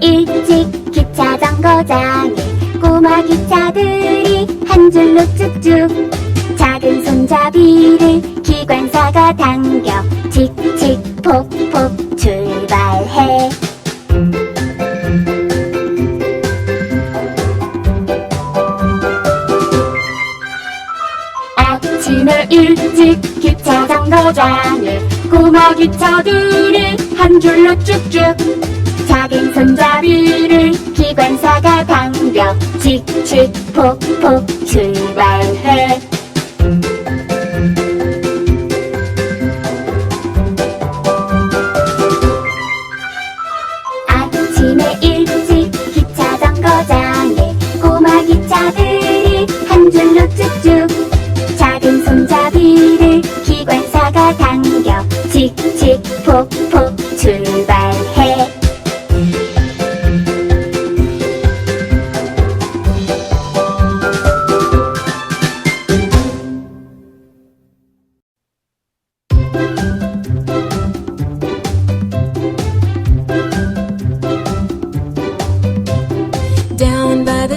일찍 기차 정거장에 꼬마 기차들이 한 줄로 쭉쭉 작은 손잡이를 기관사가 당겨 칙칙 폭폭 출발해. 아침에 일찍 기차 정거장에 꼬마 기차들이 한 줄로 쭉쭉 우리를 기관사가 방벽 직축 폭폭 출발.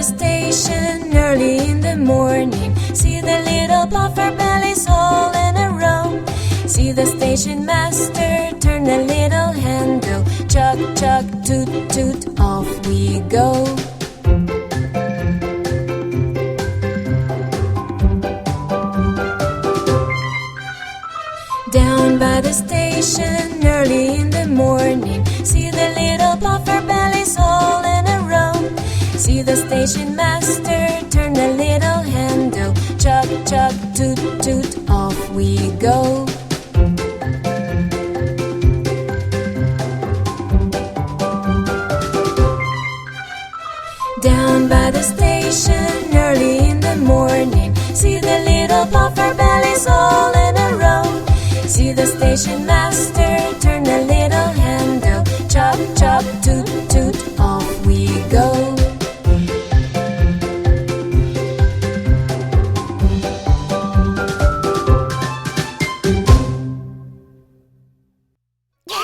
Station early in the morning. See the little puffer bellies all in a row. See the station master turn the little handle. Chuck, chuck, toot, toot, off we go. Down by the station early in the morning. the station master turn the little handle. Chug, chug, toot, toot, off we go. Down by the station early in the morning, see the little puffer bellies all in a row. See the station master turn the little handle. Chug, chug, toot, toot, off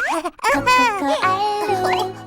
可哈哈哈